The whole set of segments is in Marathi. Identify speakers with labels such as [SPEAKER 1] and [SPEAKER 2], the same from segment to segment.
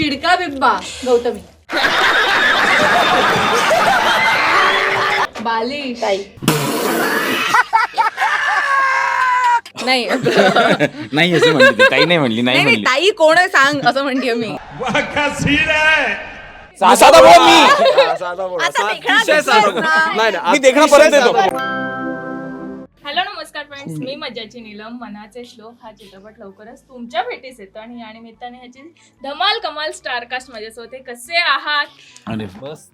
[SPEAKER 1] चिडका बिब्बा गौतमी. बालिश.
[SPEAKER 2] ताई. नाही.
[SPEAKER 3] नाही असं म्हणली ती. ताई नाही म्हणली नाही
[SPEAKER 2] नाही नाही
[SPEAKER 3] म्हणली.
[SPEAKER 2] ताई कोण आहे सांग असं म्हणते मी.
[SPEAKER 4] साधा बोल मी.
[SPEAKER 2] आता देखणा दिसतोय ना.
[SPEAKER 4] मी देखण्यापर्यंत येतो
[SPEAKER 5] हॅलो नमस्कार फ्रेंड्स. मी मज्जाची नीलम मनाचे श्लोक. हा चित्रपट लवकरच तुमच्या भेटीस येतो आणि या निमित्ताने ह्याची धमाल कमाल स्टारकास्ट माझ्यासोबत आहे. कसे आहात?
[SPEAKER 3] अरे बस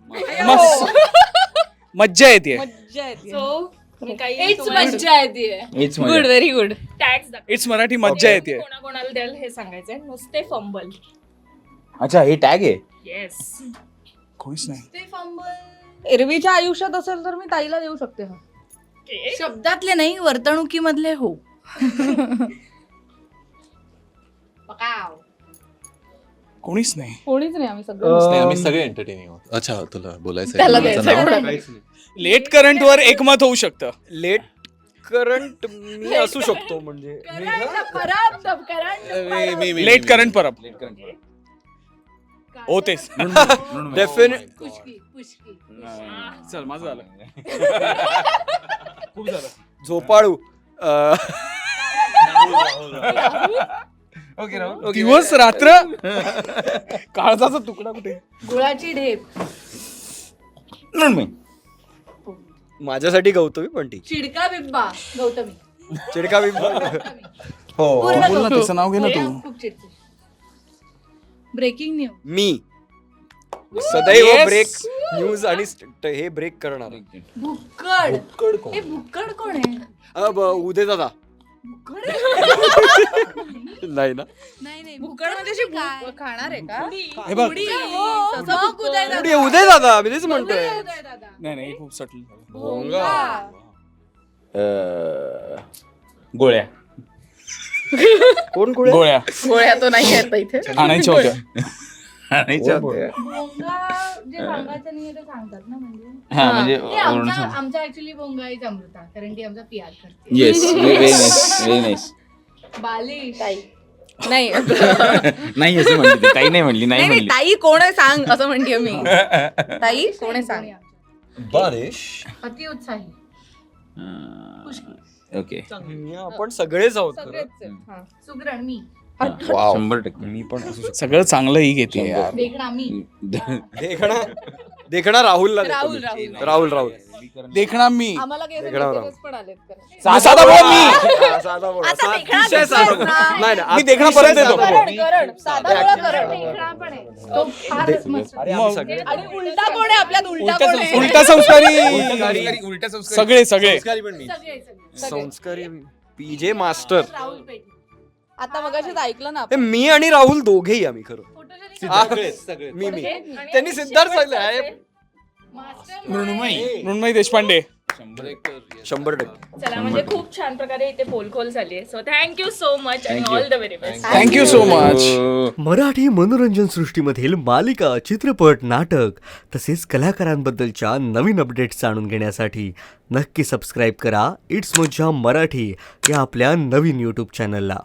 [SPEAKER 4] मज्जा येते.
[SPEAKER 2] मज्जा येते.
[SPEAKER 5] सो मी काही
[SPEAKER 1] हेच मज्जा येते.
[SPEAKER 3] हेच
[SPEAKER 2] गुड
[SPEAKER 3] मजा.
[SPEAKER 2] Very good
[SPEAKER 5] thanks
[SPEAKER 4] it's Marathi मज्जा येते.
[SPEAKER 5] कोणाकोणाला द्याल हे सांगायचंय? नुसते फंबल
[SPEAKER 3] अच्छा हे टॅग आहे?
[SPEAKER 5] येस
[SPEAKER 4] कोणीच नाही
[SPEAKER 2] एरवीच्या आयुष्यात असेल तर मी ताईला देऊ शकते हा.
[SPEAKER 1] शब्दातले नाही वर्तणुकीमधले हो. पकाव.
[SPEAKER 4] कोणीच नाही.
[SPEAKER 2] कोणीच नाही आम्ही सगळं.
[SPEAKER 6] नाही आम्ही सगळे एंटरटेनिंग आहोत. अच्छा तुला बोलायचं
[SPEAKER 2] त्याला
[SPEAKER 6] आहे.
[SPEAKER 2] द्यायचं.
[SPEAKER 4] लेट करंट वर एकमत होऊ शकतं.
[SPEAKER 7] लेट करंट मी असू शकतो म्हणजे.
[SPEAKER 6] मी- मी- मी-
[SPEAKER 4] लेट
[SPEAKER 6] मी-
[SPEAKER 4] करंट परब.
[SPEAKER 3] लेट करंट वर.
[SPEAKER 4] होतेच.
[SPEAKER 7] डेफिनेट
[SPEAKER 4] चल माझं झालं. खूप झालं.
[SPEAKER 7] झोपाळू.
[SPEAKER 3] ओके राहुल.
[SPEAKER 4] दिवस रात्र? काळजाचा तुकडा कुठे?
[SPEAKER 1] गुळाची ढेप.
[SPEAKER 7] माझ्यासाठी गौतमी पण ती
[SPEAKER 1] चिडका बिब्बा गौतमी.
[SPEAKER 7] चिडका बी
[SPEAKER 3] हो.
[SPEAKER 1] पूर्ण
[SPEAKER 4] बोल ना
[SPEAKER 1] गौतमी.
[SPEAKER 4] त्याचं नाव घे ना तू.
[SPEAKER 1] खूप ब्रेकिंग न्यूज
[SPEAKER 7] मी. सदैव. ब्रेक न्यूज आणि स्ट- हे ब्रेक करणार.
[SPEAKER 1] भुक्कड. हे भुक्कड कोण आहे?
[SPEAKER 7] अ, ब- उदय दादा.
[SPEAKER 1] भुक्कड?
[SPEAKER 7] नाही ना?
[SPEAKER 1] नाही नाही
[SPEAKER 2] भुक्कड म्हणजे अशी भूक खाणार आहे का?
[SPEAKER 4] हे बघ.
[SPEAKER 1] उडी, हो, मग उदय दादा.
[SPEAKER 7] उदय उदय दादा मी तेच म्हणतोय.
[SPEAKER 1] उदय दादा.
[SPEAKER 4] नाही नाही हे खूप सटल
[SPEAKER 1] भोंगा.
[SPEAKER 3] गोळ्या.
[SPEAKER 7] कोण कुठे
[SPEAKER 4] गोळ्या.
[SPEAKER 2] गोळ्या तो नाही आहेत इथे?
[SPEAKER 4] आणायच्या होत्या.
[SPEAKER 1] जे सांगायचं नाही ते सांगतात ना म्हणजे.
[SPEAKER 3] हा म्हणजे
[SPEAKER 1] ते आमचा आमचा ऍक्च्युली भोंगा इज अमृता कारण ती आमचा पियार करते.
[SPEAKER 3] Yes very nice very nice
[SPEAKER 1] बालिश.
[SPEAKER 2] ताई. नाही.
[SPEAKER 3] नाही असं म्हणली ती. ताई नाही म्हणली नाही
[SPEAKER 2] नाही नाही
[SPEAKER 3] म्हणली.
[SPEAKER 2] ताई कोण आहे सांग असं म्हणते मी. ताई कोण आहे सांग?
[SPEAKER 6] बारिश.
[SPEAKER 1] अति उत्साही.
[SPEAKER 3] ओके
[SPEAKER 7] आपण सगळेच आहोत खरं.
[SPEAKER 2] सगळेच आहेत. हा.
[SPEAKER 1] सुगरण मी.
[SPEAKER 3] शंभर टक्के.
[SPEAKER 7] मी पण असू
[SPEAKER 4] सगळं चांगलं ही घेते यार.
[SPEAKER 1] देखणा मी
[SPEAKER 7] देखणा देखणा राहुलला
[SPEAKER 2] राहुल,
[SPEAKER 7] मी.
[SPEAKER 2] राहुल.
[SPEAKER 7] राहुल राहुल.
[SPEAKER 4] देखणार मी
[SPEAKER 2] आम्हाला काही
[SPEAKER 7] वेगळा
[SPEAKER 2] messages
[SPEAKER 7] राव.
[SPEAKER 2] पण आलेत खरं.
[SPEAKER 4] सा- साधा बोल. मी.
[SPEAKER 7] हा, साधा बोला.
[SPEAKER 2] आता
[SPEAKER 7] सा-
[SPEAKER 2] देखणा
[SPEAKER 7] विषय
[SPEAKER 2] दिसतोय
[SPEAKER 7] साधा
[SPEAKER 2] ना.
[SPEAKER 7] बोला. नाही नाही
[SPEAKER 4] मी
[SPEAKER 7] आता
[SPEAKER 4] देखण्यापर्यंत
[SPEAKER 7] विषय
[SPEAKER 4] येतो.
[SPEAKER 7] साधा बोला.
[SPEAKER 2] करण, करण. साधा डोळा करण.
[SPEAKER 1] देखणा पण आहे. तो फार मस्त
[SPEAKER 7] अरे आम्ही
[SPEAKER 4] मग-
[SPEAKER 7] सगळे
[SPEAKER 2] आणि उलटा कोण आहे? आपल्यात उलटा कोण आहे?
[SPEAKER 4] उलटा संस्कारी. सगळे सगळे.
[SPEAKER 1] सगळे सगळे.
[SPEAKER 7] संस्कारी पीजे मास्टर.
[SPEAKER 1] राहुल
[SPEAKER 2] आता मगाशीच ऐकलं ना
[SPEAKER 7] हे
[SPEAKER 2] आपण.
[SPEAKER 7] मी आणि राहुल दोघेही आम्ही खरं. मी. मी त्यांनी सिद्धार्थ सांगितलं आहे
[SPEAKER 3] मृण्मयी
[SPEAKER 4] मृण्मयी देशपांडे.
[SPEAKER 7] शंभर टक्के.
[SPEAKER 5] चला म्हणजे खूप छान प्रकारे इथे पोलखोल झाली so thank you so much
[SPEAKER 3] you.
[SPEAKER 5] All the very best
[SPEAKER 4] thank you so much
[SPEAKER 8] Marathi मनोरंजन सृष्टीमधील मालिका चित्रपट नाटक तसेच कलाकारांबद्दलच्या नवीन अपडेट्स जाणून घेण्यासाठी नक्की सबस्क्राईब करा. इट्स मज्जा मराठी या आपल्या नवीन यूट्यूब चॅनलला